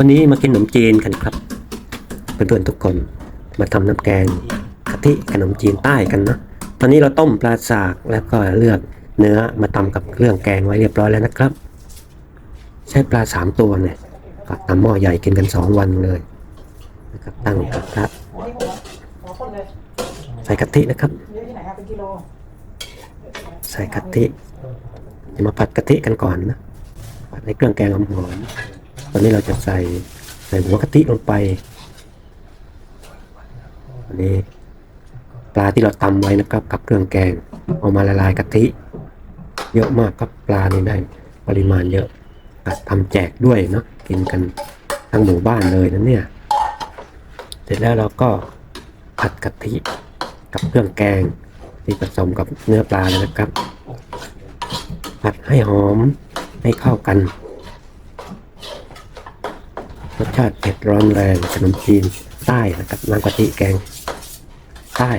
วันนี้มากินขนมจีนกันครับเพื่อนๆทุกคนมาทำน้ำแกงกะทิขนมจีนใต้กันเนาะตอนนี้เราต้มปลาสากแล้วก็เลือกเนื้อมาตำกับเครื่องแกงไว้เรียบร้อยแล้วนะครับ ใช้ปลาสามตัวเนี่ยก็ตำหม้อใหญ่กินกันสองวันเลยนะครับตั้งกระทะอันนี้หัวหัวคนเลยใส่กะทินะครับ ใส่กะทิจะมาผัดกะทิกันก่อนนะผัดในเครื่องแกงหอม อนนี้เราจะใส่ใส่หัวกะทิลงไปอันนี้ปลาที่เราตำไว้นะครับ กับเครื่องแกงเอามาละลายกะทิเยอะมากครับปลานี่ได้ปริมาณเยอะอะทำแจกด้วยเนาะกินกันทั้งหมู่บ้านเลยนะเนี่ย เสร็จแล้วเราก็ผัดกะทิกับเครื่องแกงที่ผสมกับเนื้อปลาเลยนะครับ ผัดให้หอมให้เข้ากัน รสชาติเผ็ดร้อนแรงขนมจีนใต้นะครับน้ำกะทิแกงใต้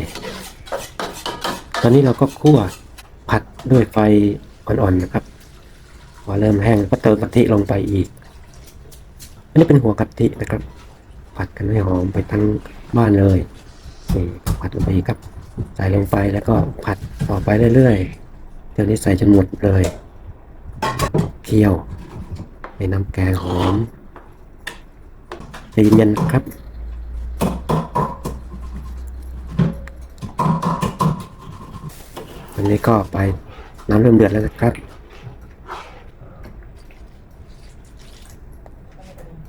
ตอนนี้เราก็คั่วผัดด้วยไฟอ่อนๆนะครับพอเริ่มแห้งก็เติมกะทิลงไปอีก อันนี้เป็นหัวกะทินะครับ ผัดกันให้หอมไปทั้งบ้านเลยนี่ผัดลงไปอีกครับ ใส่ลงไปแล้วก็ผัดต่อไปเรื่อยๆเดี๋ยวนี้ใส่จนหมดเลย เคี่ยวในน้ำแกงหอม เย็นๆนครับอันนี้ก็ไปน้ำเริ่มเดือดแล้วนะครับ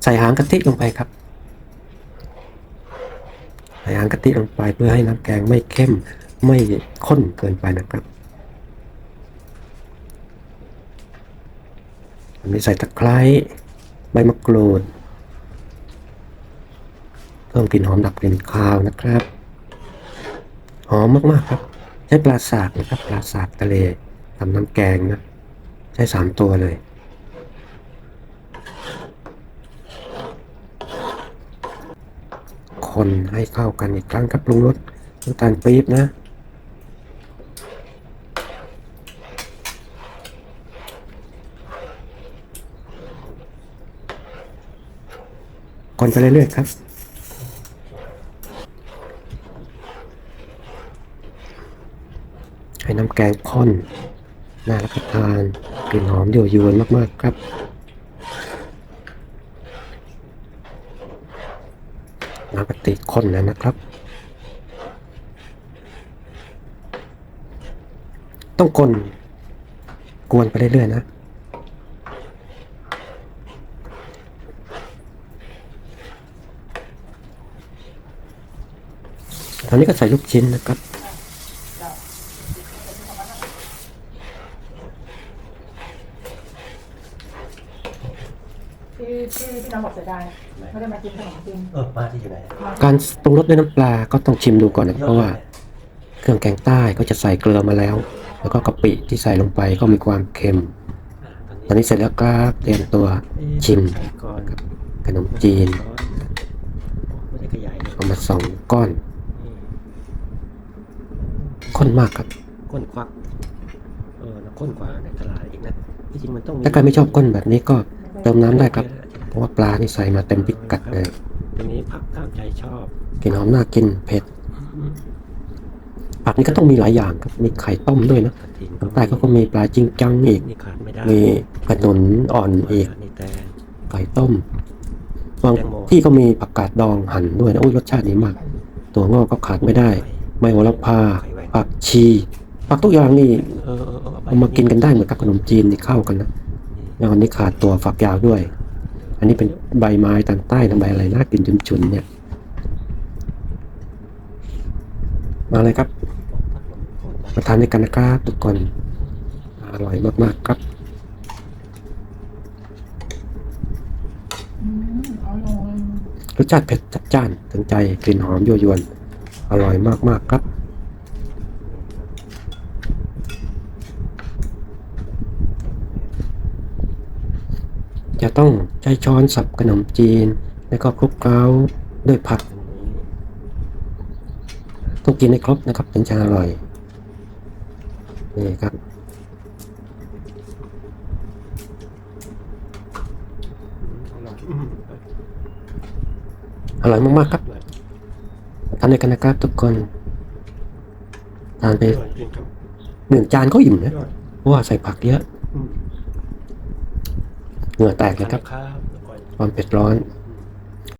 ใส่หางกะทิลงไปครับ ใส่หางกะทิลงไปเพื่อให้น้ำแกงไม่เข้มไม่ข้นเกินไปนะครับอันนี้ใส่ตะไคร้ใบมะกรูด เพิ่มกลิ่นหอมดับกลิ่นคาวนะครับ หอมมากๆครับ ใช้ปลาสากนะครับ ปลาสากทะเลทำน้ำแกงนะ ใช้สามตัวเลยคนให้เข้ากันอีกครั้งครับปรุงรสน้ำตาลปี๊บนะคนไปเรื่อยๆครับ ให้น้ำแกงข้นน่ารับประทานกลิ่นหอมยั่วยวนมากๆครับ น้ำกะทิข้นแล้วนะครับ ต้องกลนกวนไปเรื่อยๆนะตอนนี้ก็ใส่ลูกชิ้นนะครับ ที่ที่พี่น้องบอกเสียดายไม่ได้มากินขนมจีนเออป้าที่อยู่ไหนการปรุงรสด้วยน้ำปลาก็ต้องชิมดูก่อนนะเพราะว่า เครื่องแกงใต้ก็จะใส่เกลือมาแล้ว แล้วก็กะปิที่ใส่ลงไปก็มีความเค็ม ตอนนี้เสร็จแล้วครับเตรียมตัวชิมก่อนขนมจีนไม่ได้ขยายเลยเอามาสองก้อนข้นมากครับก้นควักเออแล้วก้นกว่าในตลาดอีกนะที่จริงมันต้องถ้าใครไม่ชอบก้นแบบนี้ก็ เติมน้ำได้ครับ เพราะว่าปลานี่ใส่มาเต็มพิกัดเลยทีนี้ผักตามใจชอบกลิ่นหอมน่ากินเผ็ดผักนี่ก็ต้องมีหลายอย่างครับมีไข่ต้มด้วยนะกระถิ่นทางใต้เขาก็มีปลาจิ้งจังอีกนี่ขาดไม่ได้มีขนุนอ่อนอีกนี่แตงไก่ต้ม บางแตงโมที่ก็มีผักกาดดองหั่นด้วยนะโอ้ยรสชาติดีมาก ตัวงอกก็ขาดไม่ได้ ไม่โหระพาผักชีผักทุกอย่างนี่เออเออเออเอามากินกันได้เหมือนกับขนมจีนนี่เข้ากันนะ แล้วอันนี้ขาดตัวฝักยาวด้วย อันนี้เป็นใบไม้ทางใต้ทางใบอะไรน่ากินจุนๆเนี่ย มาเลยครับ มาทานด้วยกันนะครับทุกคน อร่อยมากๆครับอืมอร่อยรสชาติเผ็ดจัดจ้านถึงใจกลิ่นหอมยั่วยวน อร่อยมากๆครับ จะต้องใช้ช้อนสับขนมจีน แล้วก็คลุกเคล้าด้วยผักต้องกินให้ครบนะครับถึงจะอร่อยนี่ครับอร่อยมากๆครับทานด้วยกันนะครับทุกคนทานไปหนึ่งจานก็อิ่มนะเพราะว่าใส่ผักเยอะ เหงื่อแตกนะครับ ความเผ็ดร้อน